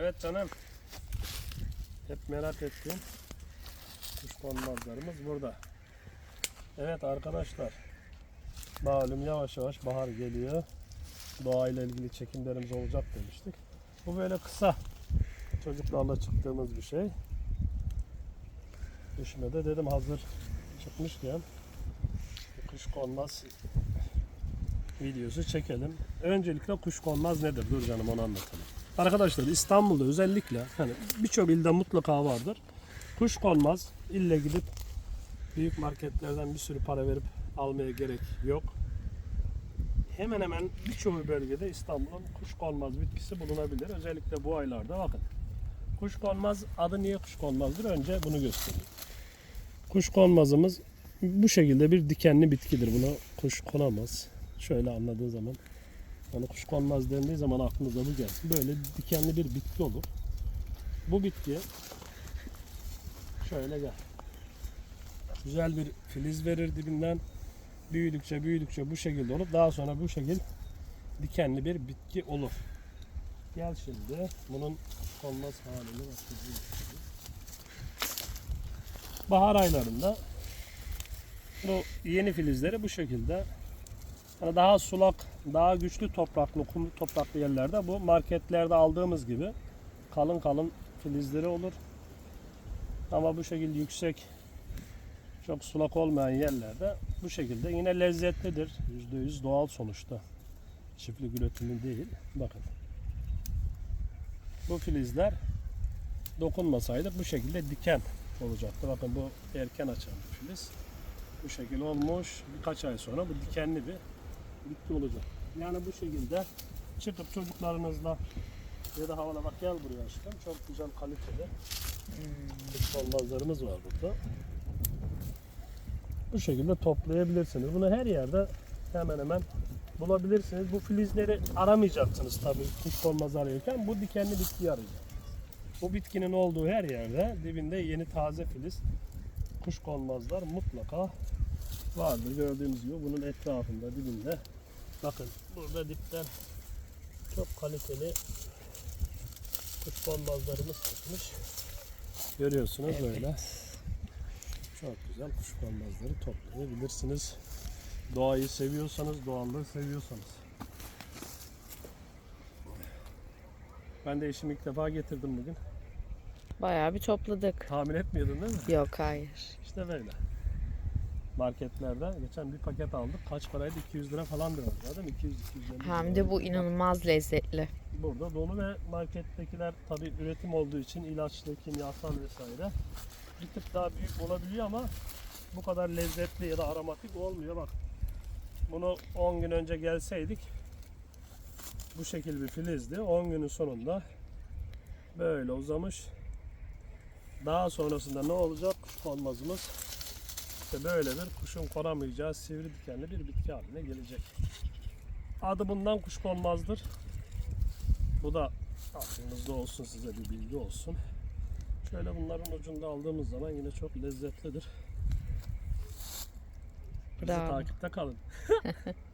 Evet canım. Hep merak ettiğim kuşkonmazlarımız burada. Evet arkadaşlar. Malum yavaş yavaş bahar geliyor. Doğayla ilgili çekimlerimiz olacak demiştik. Bu böyle kısa çocuklarla çıktığımız bir şey. Düşmede dedim hazır çıkmışken kuşkonmaz videosu çekelim. Öncelikle kuşkonmaz nedir? Dur canım onu anlatalım. Arkadaşlar İstanbul'da özellikle hani birçok ilde mutlaka vardır. Kuşkonmaz ille gidip büyük marketlerden bir sürü para verip almaya gerek yok. Hemen hemen birçok bölgede İstanbul'un kuşkonmaz bitkisi bulunabilir. Özellikle bu aylarda bakın. Kuşkonmaz adı niye kuşkonmazdır? Önce bunu göstereyim. Kuşkonmazımız bu şekilde bir dikenli bitkidir. Buna kuş konamaz. Şöyle anladığı zaman hani kuş konmaz dendiği zaman aklınıza bu gelsin. Böyle dikenli bir bitki olur. Bu bitki şöyle gel. Güzel bir filiz verir dibinden. Büyüdükçe büyüdükçe bu şekilde olup daha sonra bu şekil dikenli bir bitki olur. Gel şimdi bunun konmaz halini bak. Bahar aylarında bu yeni filizleri bu şekilde daha sulak, daha güçlü topraklı, kumlu topraklı yerlerde bu marketlerde aldığımız gibi kalın kalın filizleri olur. Ama bu şekilde yüksek, çok sulak olmayan yerlerde bu şekilde yine lezzetlidir. %100 doğal sonuçta. Çiftlik üretimi değil. Bakın. Bu filizler dokunmasaydık bu şekilde diken olacaktı. Bakın bu erken açan filiz. Bu şekil olmuş. Birkaç ay sonra bu dikenli bir bitki olacak. Yani bu şekilde çıkıp çocuklarınızla ya da havala bak gel buraya aşkım. Çok güzel kaliteli kuşkonmazlarımız var burada. Bu şekilde toplayabilirsiniz. Bunu her yerde hemen hemen bulabilirsiniz. Bu filizleri aramayacaksınız tabii kuşkonmaz arıyorken. Bu dikenli bitkiyi arayacaksınız. Bu bitkinin olduğu her yerde dibinde yeni taze filiz kuşkonmazlar mutlaka vardır. Gördüğünüz gibi bunun etrafında dibinde bakın burada dipten çok kaliteli kuşkonmazlarımız çıkmış. Görüyorsunuz böyle. Çok güzel kuşkonmazları toplayabilirsiniz. Doğayı seviyorsanız, doğallığı seviyorsanız. Ben de eşimi ilk defa getirdim bugün. Bayağı bir topladık. Tahmin etmiyordun değil mi? Yok hayır. İşte böyle. Marketlerde geçen bir paket aldık. Kaç paraydı? 200 lira falan diyor. Mi? 200 250 Hem de bu inanılmaz lezzetli. burada dolu ve markettekiler tabi üretim olduğu için ilaçlı, kimyasal vesaire bir tık daha büyük olabiliyor ama bu kadar lezzetli ya da aromatik olmuyor. Bak bunu 10 gün önce gelseydik bu şekil bir filizdi. 10 günün sonunda böyle uzamış. Daha sonrasında ne olacak? Kuşkonmazımız işte böyle bir kuşun konamayacağı sivri dikenli bir bitki haline gelecek. Adı bundan kuşkonmazdır. Bu da aklınızda olsun size bir bilgi olsun. Şöyle bunların ucunda aldığımız zaman yine çok lezzetlidir. Bizi takipte kalın.